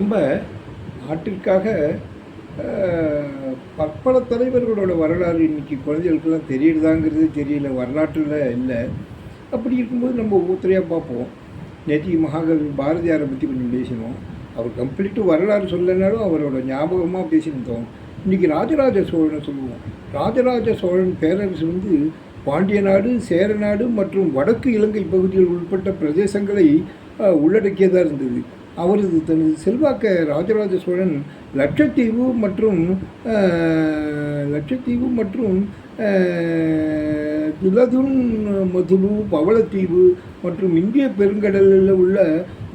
நம்ம நாட்டிற்காக பற்பல தலைவர்களோட வரலாறு இன்றைக்கி குழந்தைகளுக்கெல்லாம் தெரியுதாங்கிறது தெரியல வரலாற்றில் இல்லை. அப்படி இருக்கும்போது நம்ம ஒவ்வொருத்தரையாக பார்ப்போம். நேற்று மகாகவி பாரதியாரை பற்றி கொஞ்சம் பேசினோம். அவர் கம்ப்ளீட்டு வரலாறு சொல்லனாலும் அவரோட ஞாபகமாக பேசியிருந்தோம். இன்றைக்கி ராஜராஜ சோழனை சொல்லுவோம். ராஜராஜ சோழன் பேரரசு வந்து பாண்டிய நாடு சேர நாடு மற்றும் வடக்கு இலங்கை பகுதியில் உட்பட்ட பிரதேசங்களை உள்ளடக்கியதாக இருந்தது. அவரது தனது செல்வாக்க ராஜராஜ சோழன் லட்சத்தீவு மற்றும் லட்சத்தீவு மற்றும் திலதுன் மதுலு பவளத்தீவு மற்றும் இந்திய பெருங்கடலில் உள்ள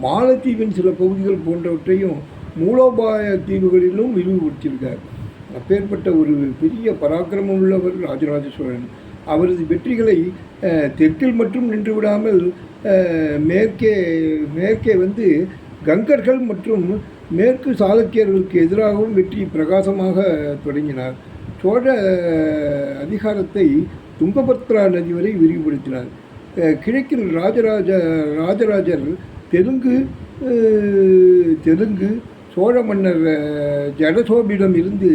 மாலத்தீவின் சில பகுதிகள் போன்றவற்றையும் மூலோபாய தீவுகளிலும் விரிவுபடுத்தியிருக்கார். அப்பேற்பட்ட ஒரு பெரிய பராக்கிரமம் உள்ளவர் ராஜராஜ சோழன். அவரது வெற்றிகளை தெற்கில் மட்டும் நின்று விடாமல் மேற்கே மேற்கே வந்து கங்கர்கள் மற்றும் மேற்கு சாளுக்கியர்களுக்கு எதிராகவும் வெற்றி பிரகாசமாக தொடங்கினார். சோழ அதிகாரத்தை துங்கபத்ரா நதி வரை விரிவுபடுத்தினார். கிழக்கில் ராஜராஜ ராஜராஜர் தெலுங்கு தெலுங்கு சோழ மன்னர் ஜடசோபிடம் இருந்து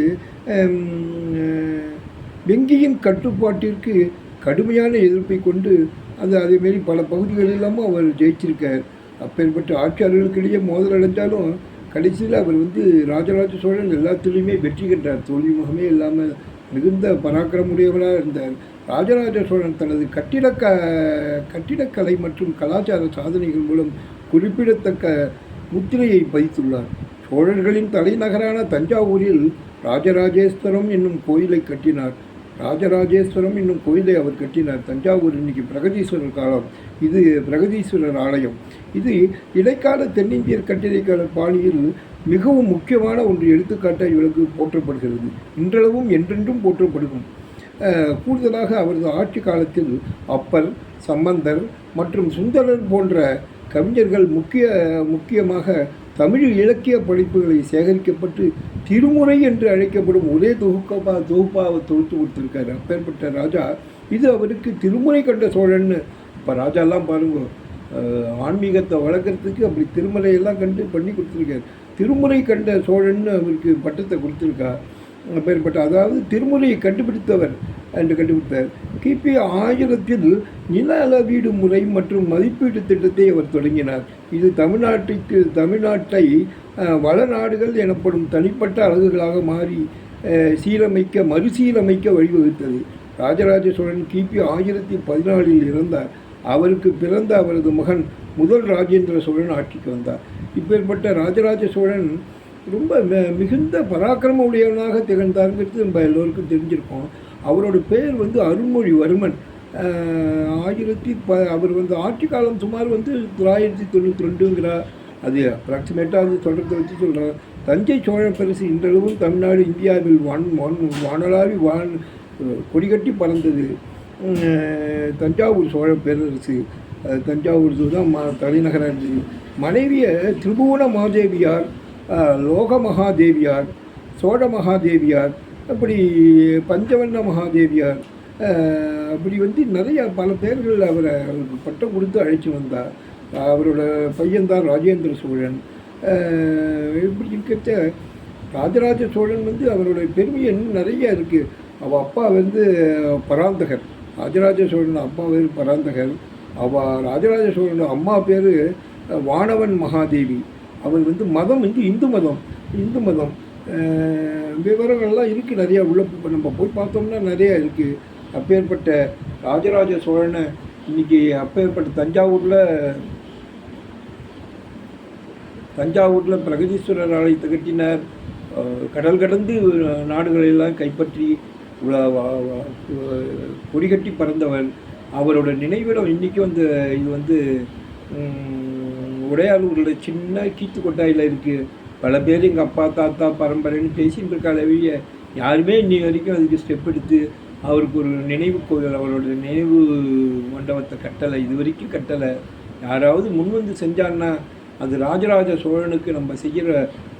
வெங்கியின் கட்டுப்பாட்டிற்கு கடுமையான எதிர்ப்பை கொண்டு அது அதேமாரி பல பகுதிகளிலாமும் அவர் ஜெயிச்சிருக்கார். அப்பேற்பட்ட ஆட்சியாளர்களுக்கிடையே மோதல் அடைஞ்சாலும் கடைசியில் அவர் வந்து ராஜராஜ சோழன் எல்லாத்துலேயுமே வெற்றி கண்டார். தோல்வி முகமே இல்லாமல் மிகுந்த பராக்கிரமுடையவராக இருந்தார். ராஜராஜ சோழன் தனது கட்டிடக்க கட்டிடக்கலை மற்றும் கலாச்சார சாதனைகள் மூலம் குறிப்பிடத்தக்க முத்திரையை பதித்துள்ளார். சோழர்களின் தலைநகரான தஞ்சாவூரில் ராஜராஜேஸ்வரம் என்னும் கோயிலை கட்டினார். ராஜராஜேஸ்வரம் என்னும் கோயிலை அவர் கட்டினார். தஞ்சாவூர் இன்னைக்கு பிரகதீஸ்வரர் காலம். இது பிரகதீஸ்வரர் ஆலயம். இது இடைக்கால தென்னிந்தியர் கட்டிடக்கலை பாணியில் மிகவும் முக்கியமான ஒன்று. எடுத்துக்காட்டாக இவளுக்கு போற்றப்படுகிறது. இன்றளவும் என்றென்றும் போற்றப்படும். கூடுதலாக அவரது ஆட்சி காலத்தில் அப்பர் சம்பந்தர் மற்றும் சுந்தரர் போன்ற கவிஞர்கள் முக்கிய முக்கியமாக தமிழ் இலக்கிய படைப்புகளை சேகரிக்கப்பட்டு திருமுறை என்று அழைக்கப்படும் ஒரே தொகுப்பா தொகுப்பாக தொகுத்து கொடுத்துருக்காரு. அப்பேற்பட்ட ராஜா இது அவருக்கு திருமுறை கண்ட சோழன்னு. இப்போ ராஜாலாம் பாருங்க ஆன்மீகத்தை வளர்க்குறதுக்கு அப்படி திருமுறையெல்லாம் கண்டு பண்ணி கொடுத்துருக்காரு. திருமுறை கண்ட சோழன்னு அவருக்கு பட்டத்தை கொடுத்துருக்கா. அப்பேற்பட்ட அதாவது திருமுறையை கண்டுபிடித்தவர் என்று கண்டுபிடித்தார். கிபி ஆயிரத்தில் நில அளவீடு முறை மற்றும் மதிப்பீட்டு திட்டத்தை அவர் தொடங்கினார். இது தமிழ்நாட்டுக்கு தமிழ்நாட்டை வளநாடுகள் எனப்படும் தனிப்பட்ட அலகுகளாக மாறி சீரமைக்க மறுசீரமைக்க வழிவகுத்தது. ராஜராஜ சோழன் கிபி ஆயிரத்தி பதினாலில் இறந்தார். அவருக்கு பிறந்த அவரது மகன் முதல் ராஜேந்திர சோழன் ஆட்சிக்கு வந்தார். இப்பேற்பட்ட ராஜராஜ சோழன் ரொம்ப மிகுந்த பராக்கிரம உடையவனாக திகழ்ந்தாருங்கிறது நம்ம எல்லோருக்கும் தெரிஞ்சிருக்கோம். அவரோட பேர் வந்து அருண்மொழிவர்மன் ஆயிரத்தி ப அவர் வந்து ஆட்சி காலம் சுமார் வந்து தொள்ளாயிரத்தி தொண்ணூற்றி ரெண்டுங்கிறார். அது அப்ராக்சிமேட்டாக அது தொடர்ந்து வச்சு சொல்கிறேன் தஞ்சை சோழ பரிசு இன்றளவும் தமிழ்நாடு இந்தியாவில் வான் வான் வானலாவி வான் கொடிகட்டி பறந்தது. தஞ்சாவூர் சோழ பேரரசு தஞ்சாவூர் தான் மா தலைநகராக இருந்தது மனைவியை திரிபுவன மாதேவியார் லோக மகாதேவியார் சோழ மகாதேவியார் அப்படி பஞ்சவண்ண மகாதேவியார் அப்படி வந்து நிறையா பல பேர்கள் அவரை அவருக்கு பட்டம் கொடுத்து அழைச்சி வந்தார். அவரோட பையன்தான் ராஜேந்திர சோழன். இப்படி இருக்கிறச்ச ராஜராஜ சோழன் வந்து அவரோட பெருமை இன்னும் நிறைய இருக்குது அவள் அப்பா வந்து பராந்தகர். ராஜராஜ சோழன் அப்பா பேர் பராந்தகர். அவள் ராஜராஜ சோழன் அம்மா பேர் வானவன் மகாதேவி. அவர் வந்து மதம் வந்து இந்து மதம். இந்து மதம். விவரங்கள்லாம் இருக்குது நிறையா. உள்ள இப்போ நம்ம போய் பார்த்தோம்னா நிறையா இருக்குது அப்பேற்பட்ட ராஜராஜ சோழனை இன்னைக்கு அப்பேற்பட்ட தஞ்சாவூரில் தஞ்சாவூரில் பிரகதீஸ்வரர் ஆலயத்தை கட்டினார். கடல் கடந்து நாடுகளெல்லாம் கைப்பற்றி உல- வ- கொடிகட்டி பறந்தவர் அவரோட நினைவிடம் இன்றைக்கும் அந்த இது வந்து உடையாளூரில் சின்ன கீத்து கொட்டாயில் இருக்குது பல பேர் எங்கள் அப்பா தாத்தா பரம்பரைன்னு பேசிட்டு இருக்காளே வெளிய யாருமே இன்னி வரைக்கும் அதுக்கு ஸ்டெப் எடுத்து அவருக்கு ஒரு நினைவு கோயில் அவரோட நினைவு மண்டபத்தை கட்டலை. இது வரைக்கும் கட்டலை. யாராவது முன் வந்து செஞ்சான்னா அது ராஜராஜ சோழனுக்கு நம்ம செய்கிற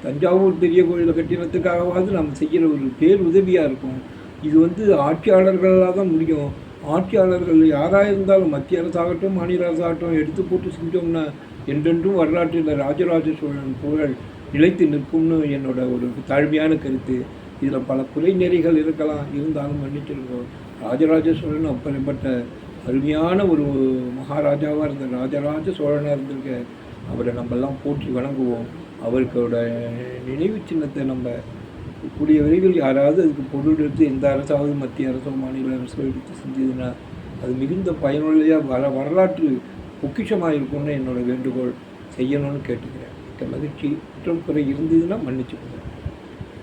தஞ்சாவூர் பெரிய கோயிலை கட்டினத்துக்காகவாவது நம்ம செய்கிற ஒரு பேர் உதவியாக இருக்கும். இது வந்து ஆட்சியாளர்களாக தான் முடியும். ஆட்சியாளர்கள் யாராக இருந்தாலும் மத்திய அரசாகட்டும் மாநில அரசாகட்டும் எடுத்து போட்டு செஞ்சோம்னா என்றென்றும் வரலாற்றில் ராஜராஜ சோழன் புகழ் நிலைத்து நிற்கும்னு என்னோட ஒரு தாழ்மையான கருத்து. இதில் பல குறைநெறிகள் இருக்கலாம் இருந்தாலும் மன்னிச்சிருக்கோம். ராஜராஜ சோழன் அப்படிப்பட்ட அருமையான ஒரு மகாராஜாவாக இருந்த ராஜராஜ சோழனாக இருந்திருக்க அவரை நம்மெல்லாம் போற்றி வணங்குவோம். அவருக்கோட நினைவு சின்னத்தை நம்ம கூடிய விரைவில் யாராவது அதுக்கு பொருள் எடுத்து எந்த அரசாவது மத்திய அரசோ மாநில அரசோ எடுத்து செஞ்சதுன்னா அது மிகுந்த பயனுள்ளதாக வர வரலாற்று பொக்கிஷமாக இருக்கும்னு என்னோட வேண்டுகோள். செய்யணும்னு கேட்டுக்கிறேன். மிக்க மகிழ்ச்சி குற்றம் குறை இருந்ததுன்னா மன்னிச்சுக்கோங்க.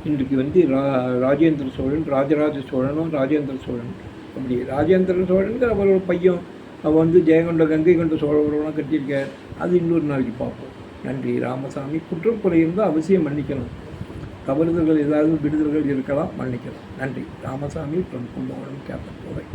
இன்றைக்கு வந்து ரா ராஜேந்திர சோழன் ராஜராஜ சோழனும் ராஜேந்திர சோழன். அப்படி ராஜேந்திர சோழனுக்கு அவரோட பையன். அவன் வந்து ஜெயங்கொண்ட கங்கை கொண்ட சோழவர்களெலாம் கட்டியிருக்கார். அது இன்னொரு நாளைக்கு பார்ப்போம். நன்றி ராமசாமி. குற்றம் குறை இருந்தால் அவசியம் மன்னிக்கணும். தவறுதல்கள் ஏதாவது விடுதல்கள் இருக்கலாம் மன்னிக்கலாம். நன்றி ராமசாமி. from கும்பகோணம் கேப்பன் கோவை.